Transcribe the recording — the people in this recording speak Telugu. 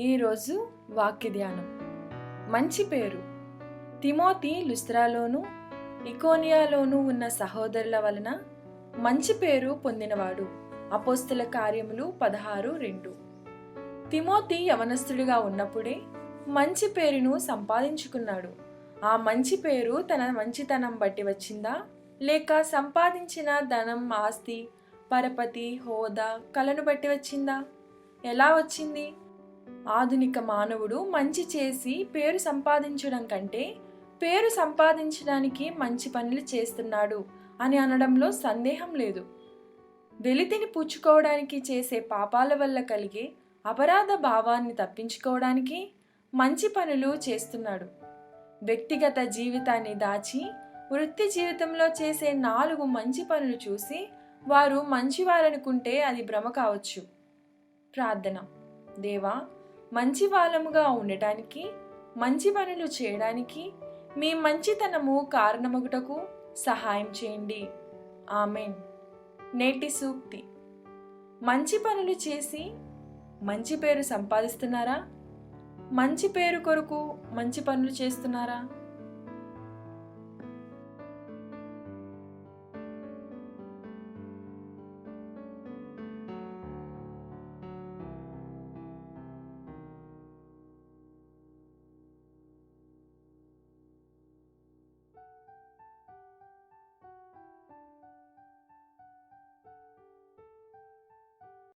ఈరోజు వాక్య ధ్యానం మంచి పేరు. తిమోతి లుస్త్రాలోను ఇకోనియాలోను ఉన్న సహోదరుల వలన మంచి పేరు పొందినవాడు. అపోస్తుల కార్యములు పదహారు రెండు. తిమోతి యవనస్తుడిగా ఉన్నప్పుడే మంచి పేరును సంపాదించుకున్నాడు. ఆ మంచి పేరు తన మంచితనం బట్టి వచ్చిందా? లేక సంపాదించిన ధనం ఆస్తి పరపతి హోదా కళను బట్టి వచ్చిందా? ఎలా వచ్చింది? ఆధునిక మానవుడు మంచి చేసి పేరు సంపాదించడం కంటే పేరు సంపాదించడానికి మంచి పనులు చేస్తున్నాడు అని అనడంలో సందేహం లేదు. వెలితిని పుచ్చుకోవడానికి చేసే పాపాల వల్ల కలిగే అపరాధ భావాన్ని తప్పించుకోవడానికి మంచి పనులు చేస్తున్నాడు. వ్యక్తిగత జీవితాన్ని దాచి వృత్తి జీవితంలో చేసే నాలుగు మంచి పనులు చూసి వారు మంచివారనుకుంటే అది భ్రమ కావచ్చు. ప్రార్థన. దేవా మంచి వాళ్ళముగా ఉండటానికి మంచి పనులు చేయడానికి మీ మంచితనము కారణమగుటకు సహాయం చేయండి. ఆమెన్. నేటి సూక్తి. మంచి పనులు చేసి మంచి పేరు సంపాదిస్తున్నారా? మంచి పేరు కొరకు మంచి పనులు చేస్తున్నారా?